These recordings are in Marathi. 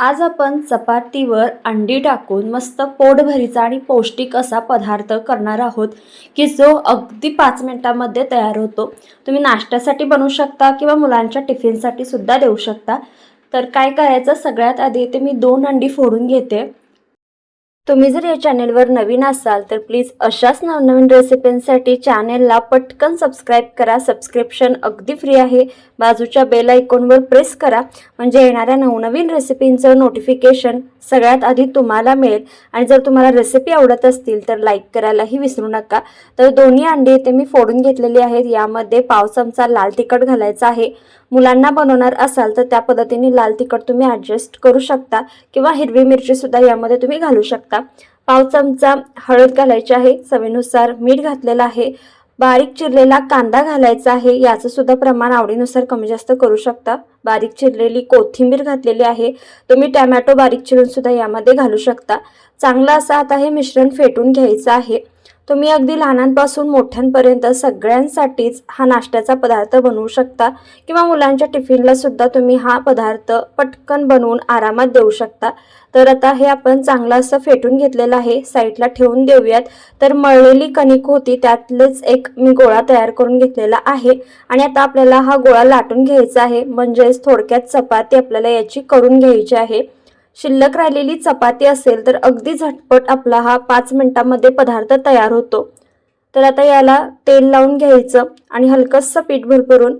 आज आपण चपातीवर अंडी टाकून मस्त पोटभरीचा आणि पौष्टिक असा पदार्थ करणार आहोत की जो अगदी पाच मिनटामध्ये तयार होतो. तुम्ही नाश्त्यासाठी बनवू शकता किंवा मुलांच्या टिफिनसाठी सुद्धा देऊ शकता. तर काय करायचं? सगळ्यात आधी ते मी दोन अंडी फोडून घेते. तुम्ही जर या चॅनेलवर नवीन असाल तर प्लीज अशाच नवनवीन रेसिपींसाठी चॅनेलला पटकन सबस्क्राईब करा. सबस्क्रिप्शन अगदी फ्री आहे. बाजूच्या बेल आयकॉनवर प्रेस करा. म्हणजे येणाऱ्या नवनवीन रेसिपींचं नोटिफिकेशन सगळ्यात आधी तुम्हाला मिळेल. आणि जर तुम्हाला रेसिपी आवडत असतील तर लाईक करायलाही विसरू नका. तर दोन्ही अंडी इथे मी फोडून घेतलेली आहेत. यामध्ये पाव चमचा लाल तिखट घालायचा आहे. मुलांना बनवणार असाल तर त्या पद्धतीने लाल तिखट तुम्ही ॲडजस्ट करू शकता किंवा हिरवी मिरचीसुद्धा यामध्ये तुम्ही घालू शकता. पाव चमचा हळद घालायची आहे चवीनुसार मीठ घातलेलं आहे. बारीक चिरलेला कांदा घालायचा आहे याचं सुद्धा प्रमाण आवडीनुसार कमी जास्त करू शकता. बारीक चिरलेली कोथिंबीर घातलेली आहे तुम्ही टॅमॅटो बारीक चिरून सुद्धा यामध्ये घालू शकता. चांगलं असं आता हे मिश्रण फेटून घ्यायचं आहे. तुम्ही अगदी लहानांपासून मोठ्यांपर्यंत सगळ्यांसाठीच हा नाश्त्याचा पदार्थ बनवू शकता किंवा मुलांच्या टिफिनला सुद्धा तुम्ही हा पदार्थ पटकन बनवून आरामात देऊ शकता. तर आता हे आपण चांगलं असं फेटून घेतलेलं आहे. साईडला ठेवून देऊयात. तर मळलेली कणिक होती त्यातलेच एक मी गोळा तयार करून घेतलेला आहे. आणि आता आपल्याला हा गोळा लाटून घ्यायचा आहे. म्हणजेच थोडक्यात चपाती आपल्याला याची करून घ्यायची आहे. शिल्लक राहिलेली चपाती असेल तर अगदी झटपट आपला हा पाच मिनिटांमध्ये पदार्थ तयार होतो. तर आता याला तेल लावून घ्यायचं आणि हलकंसं पीठ भरभरून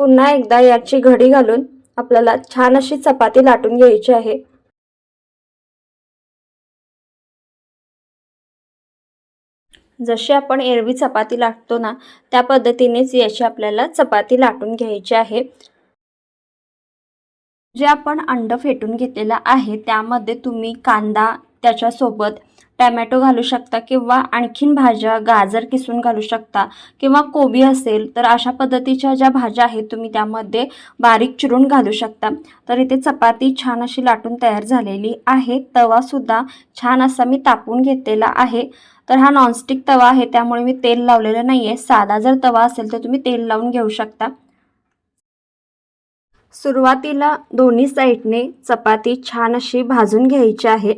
पुन्हा एकदा याची घडी घालून आपल्याला छान अशी चपाती लाटून घ्यायची आहे. जशी आपण एरवी चपाती लाटतो ना त्या पद्धतीनेच याची आपल्याला चपाती लाटून घ्यायची आहे. जे आपण अंड फेटून घेतलेलं आहे त्यामध्ये तुम्ही कांदा त्याच्यासोबत टॅमॅटो घालू शकता किंवा आणखीन भाज्या गाजर किसून घालू शकता किंवा कोबी असेल तर अशा पद्धतीच्या ज्या भाज्या आहेत तुम्ही त्यामध्ये बारीक चिरून घालू शकता. तर इथे चपाती छान अशी लाटून तयार झालेली आहे. तवासुद्धा छान असा मी तापून घेतलेला आहे. तर हा नॉनस्टिक तवा आहे त्यामुळे मी तेल लावलेलं नाही आहे साधा जर तवा असेल तर तुम्ही तेल लावून घेऊ शकता. सुरुवातीला दोन्ही साईडने चपाती छान अशी भाजून घ्यायची आहे.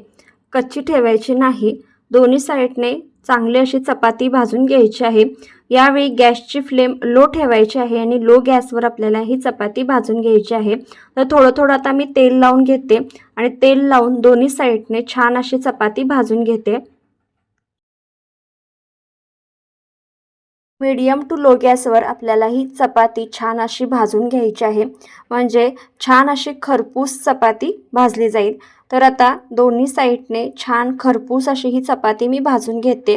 कच्ची ठेवायची नाही. दोन्ही साईडने चांगली अशी चपाती भाजून घ्यायची आहे. यावेळी गॅसची फ्लेम लो ठेवायची आहे आणि लो गॅसवर आपल्याला ही चपाती भाजून घ्यायची आहे. तर थोडं थोडं आता मी तेल लावून घेते आणि तेल लावून दोन्ही साईडने छान अशी चपाती भाजून घेते. मीडियम टू लो गॅसवर आपल्याला ही चपाती छान अशी भाजून घ्यायची आहे. म्हणजे छान अशी खरपूस चपाती भाजली जाईल. तर आता दोन्ही साईडने छान खरपूस अशी ही चपाती मी भाजून घेते.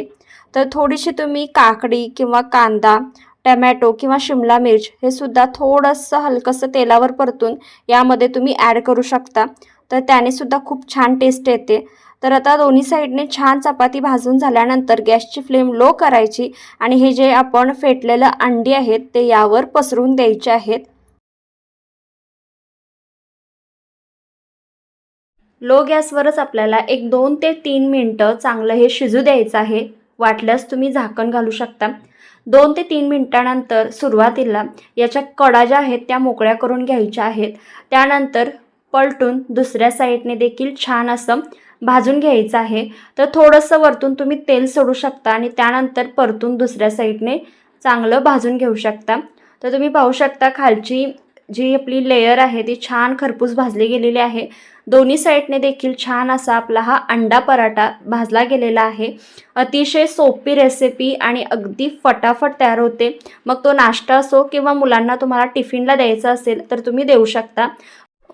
तर थोडीशी तुम्ही काकडी किंवा कांदा टमॅटो किंवा शिमला मिर्च हे सुद्धा थोडंसं हलकंसं तेलावर परतून यामध्ये तुम्ही ॲड करू शकता. तर त्याने सुद्धा खूप छान टेस्ट येते. तर आता दोन्ही साईडने छान चपाती भाजून झाल्यानंतर गॅसची फ्लेम लो करायची आणि हे जे आपण फेटलेलं अंडी आहेत ते यावर पसरून द्यायचे आहेत. लो गॅसवरच आपल्याला एक दोन ते तीन मिनटं चांगलं हे शिजू द्यायचं आहे. वाटल्यास तुम्ही झाकण घालू शकता. दोन ते तीन मिनटानंतर सुरुवातीला याच्या कडा ज्या आहेत त्या मोकळ्या करून घ्यायच्या आहेत. त्यानंतर पलटून दुसऱ्या साईडने देखील छान असं भाजून घ्यायचं आहे. तर थोडंसं वरतून तुम्ही तेल सोडू शकता आणि त्यानंतर परतून दुसऱ्या साईडने चांगलं भाजून घेऊ शकता. तर तुम्ही पाहू शकता खालची जी आपली लेयर आहे ती छान खरपूस भाजली गेलेली आहे. दोन्ही साईडने देखील छान असा आपला हा अंडा पराठा भाजला गेलेला आहे. अतिशय सोपी रेसिपी आणि अगदी फटाफट तयार होते. मग तो नाश्ता असो किंवा मुलांना तुम्हाला टिफिनला द्यायचा असेल तर तुम्ही देऊ शकता.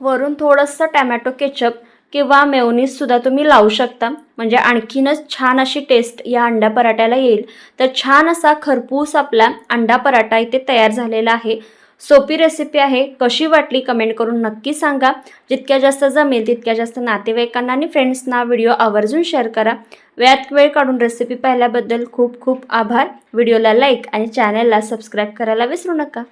वरून थोडंसं टॅमॅटो केचप किंवा मेवनीजसुद्धा तुम्ही लावू शकता. म्हणजे आणखीनच छान अशी टेस्ट या अंडा पराठ्याला येईल. तर छान असा खरपूस आपला अंडा पराठा इथे तयार झालेला आहे. सोपी रेसिपी आहे. कशी वाटली कमेंट करून नक्की सांगा. जितक्या जास्त जमेल तितक्या जास्त नातेवाईकांना आणि फ्रेंड्सना व्हिडिओ आवर्जून शेअर करा. वेळात वेळ काढून रेसिपी पाहिल्याबद्दल खूप खूप आभार. व्हिडिओला लाईक आणि चॅनलला सबस्क्राईब करायला विसरू नका.